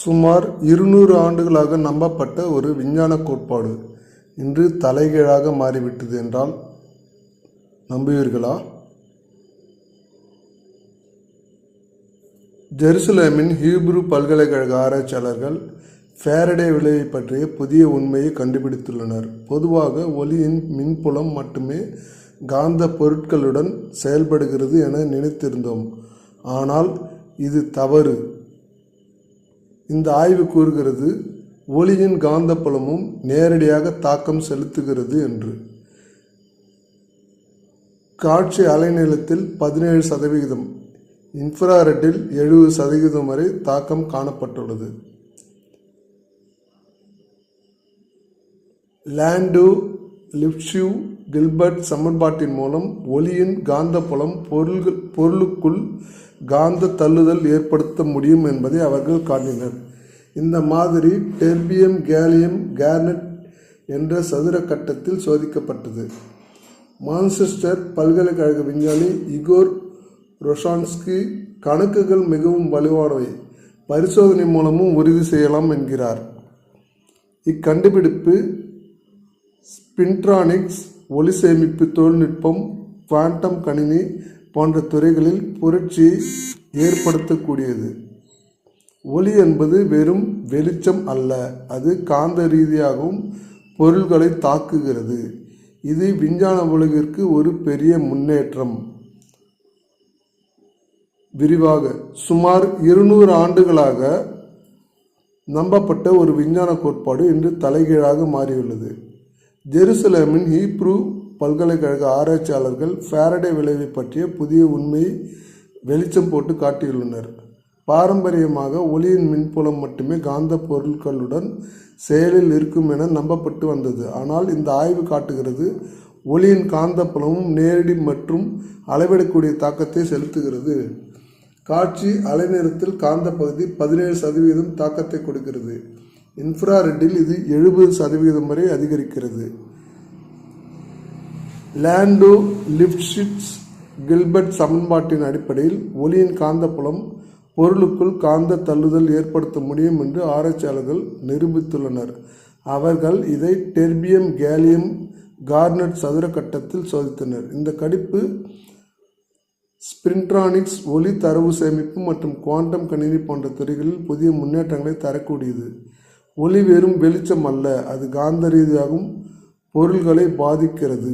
சுமார் இருநூறு ஆண்டுகளாக நம்பப்பட்ட ஒரு விஞ்ஞான கோட்பாடு. இன்று தலைகீழாக மாறிவிட்டது என்றால் நம்புவீர்களா? ஜெருசலேமின் ஹீப்ரு பல்கலைக்கழக ஆராய்ச்சியாளர்கள் ஃபேரடே விளைவை பற்றிய புதிய உண்மையை கண்டுபிடித்துள்ளனர். பொதுவாக ஒளியின் மின்புலம் மட்டுமே காந்த பொருட்களுடன் செயல்படுகிறது என நினைத்திருந்தோம். ஆனால் இது தவறு. இந்த ஆய்வு கூறுகிறது ஒளியின் காந்தப்புலமும் நேரடியாக தாக்கம் செலுத்துகிறது என்று. காட்சி அலைநீளத்தில் பதினேழு சதவிகிதம் இன்ஃப்ராரெட்டில் எழுபது சதவிகிதம் வரை தாக்கம் காணப்பட்டுள்ளது. லேண்டு லிப்ஷியூ கில்பர்ட் சமன்பாட்டின் மூலம் ஒளியின் காந்தப்புலம் பொருள்கள் பொருளுக்குள் காந்த தள்ளுதல் ஏற்படுத்த முடியும் என்பதை அவர்கள் காட்டினர். இந்த மாதிரி டெர்பியம் கேலியம் கேர்னட் என்ற சதுர கட்டத்தில் சோதிக்கப்பட்டது. மான்செஸ்டர் பல்கலைக்கழக விஞ்ஞானி இகோர் ரொஷான்ஸ்கி கணக்குகள் மிகவும் வலுவானவை. பரிசோதனை மூலமும் உறுதி செய்யலாம் என்கிறார். இக்கண்டுபிடிப்பு ஸ்பின்ட்ரானிக்ஸ் ஒளி சேமிப்பு தொழில்நுட்பம் குவாண்டம் கணினி போன்ற துறைகளில் புரட்சியை ஏற்படுத்தக்கூடியது. ஒளி என்பது வெறும் வெளிச்சம் அல்ல அது காந்த ரீதியாகவும் பொருள்களை தாக்குகிறது. இது விஞ்ஞான உலகிற்கு ஒரு பெரிய முன்னேற்றம். விரிவாக சுமார் இருநூறு ஆண்டுகளாக நம்பப்பட்ட ஒரு விஞ்ஞான கோட்பாடு இன்று தலைகீழாக மாறியுள்ளது. ஜெருசலேமின் ஹீப்ரு பல்கலைக்கழக ஆராய்ச்சியாளர்கள் ஃபாரடே விளைவை பற்றிய புதிய உண்மையை வெளிச்சம் போட்டு காட்டியுள்ளனர். பாரம்பரியமாக ஒளியின் மின்புலம் மட்டுமே காந்த பொருட்களுடன் செயலில் இருக்கும் என நம்பப்பட்டு வந்தது. ஆனால் இந்த ஆய்வு காட்டுகிறது ஒளியின் காந்தப்புலமும் நேரடி மற்றும் அளவிடக்கூடிய தாக்கத்தை செலுத்துகிறது. காட்சி அலைநேரத்தில் காந்த பகுதி பதினேழு சதவீதம் தாக்கத்தை கொடுக்கிறது. இன்ஃப்ராரெட்டில் இது எழுபது சதவீதம் வரை அதிகரிக்கிறது. லேண்டோ லிப்ஷிட்ஸ் கில்பர்ட் சமன்பாட்டின் அடிப்படையில் ஒளியின் காந்தப்புலம் பொருளுக்குள் காந்த தள்ளுதல் ஏற்படுத்த முடியும் என்று ஆராய்ச்சியாளர்கள் நிரூபித்துள்ளனர். அவர்கள் இதை டெர்பியம் கேலியம் கார்னட் சதுர கட்டத்தில் சோதித்தனர். இந்த கடிப்பு ஸ்பிரிண்ட்ரானிக்ஸ் ஒளி தரவு சேமிப்பு மற்றும் குவாண்டம் கணினி போன்ற துறைகளில் புதிய முன்னேற்றங்களை தரக்கூடியது. ஒளி வெறும் வெளிச்சம் அல்ல அது காந்த ரீதியாகவும் பொருள்களை பாதிக்கிறது.